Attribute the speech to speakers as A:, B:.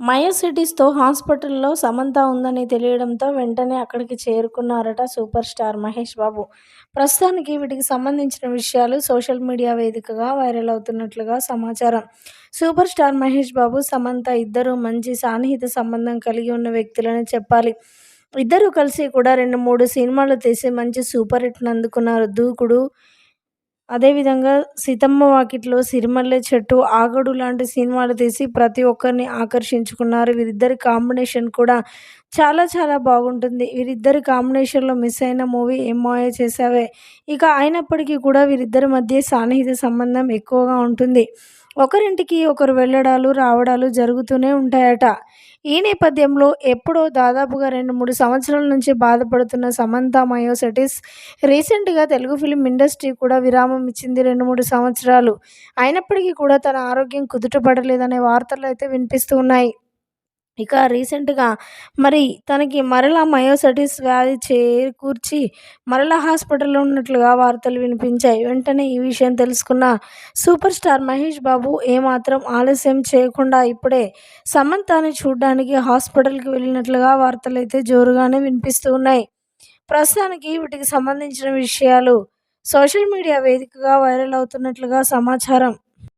A: మయోసిటీస్తో హాస్పిటల్లో సమంత ఉందని తెలియడంతో వెంటనే అక్కడికి చేరుకున్నారట సూపర్ స్టార్ మహేష్ బాబు. ప్రస్తుతానికి వీటికి సంబంధించిన విషయాలు సోషల్ మీడియా వేదికగా వైరల్ అవుతున్నట్లుగా సమాచారం. సూపర్ స్టార్ మహేష్ బాబు సమంత ఇద్దరు మంచి సాన్నిహిత సంబంధం కలిగి ఉన్న వ్యక్తులని చెప్పాలి. ఇద్దరు కలిసి కూడా రెండు మూడు సినిమాలు తీసి మంచి సూపర్ హిట్ను అందుకున్నారు. దూకుడు అదేవిధంగా సీతమ్మ వాకిట్లో సిరిమల్లె చెట్టు ఆగడు లాంటి సినిమాలు తీసి ప్రతి ఒక్కరిని ఆకర్షించుకున్నారు. వీరిద్దరి కాంబినేషన్ కూడా చాలా చాలా బాగుంటుంది. వీరిద్దరి కాంబినేషన్లో మిస్ అయిన మూవీ ఏం చేసావే ఇక అయినప్పటికీ కూడా వీరిద్దరి మధ్య సాన్నిహిత సంబంధం ఎక్కువగా ఉంటుంది. ఒకరింటికి ఒకరు వెళ్ళడాలు రావడాలు జరుగుతూనే ఉంటాయట. ఈ నేపథ్యంలో ఎప్పుడో దాదాపుగా రెండు మూడు సంవత్సరాల నుంచి బాధపడుతున్న సమంత మయోసెటిస్ రీసెంట్గా తెలుగు ఫిలిం ఇండస్ట్రీ కూడా విరామం ఇచ్చింది రెండు మూడు సంవత్సరాలు. అయినప్పటికీ కూడా తన ఆరోగ్యం కుదుటపడలేదనే వార్తలు అయితే వినిపిస్తూ ఉన్నాయి. ఇక రీసెంట్గా మరి తనకి మరలా మయోసటిస్ వ్యాధి చేకూర్చి మరలా హాస్పిటల్లో ఉన్నట్లుగా వార్తలు వినిపించాయి. వెంటనే ఈ విషయం తెలుసుకున్న సూపర్ స్టార్ మహేష్ బాబు ఏమాత్రం ఆలస్యం చేయకుండా ఇప్పుడే సమంతాని చూడడానికి హాస్పిటల్కి వెళ్ళినట్లుగా వార్తలు అయితే జోరుగానే వినిపిస్తూ ఉన్నాయి. ప్రస్తుతానికి వీటికి సంబంధించిన విషయాలు సోషల్ మీడియా వేదికగా వైరల్ అవుతున్నట్లుగా సమాచారం.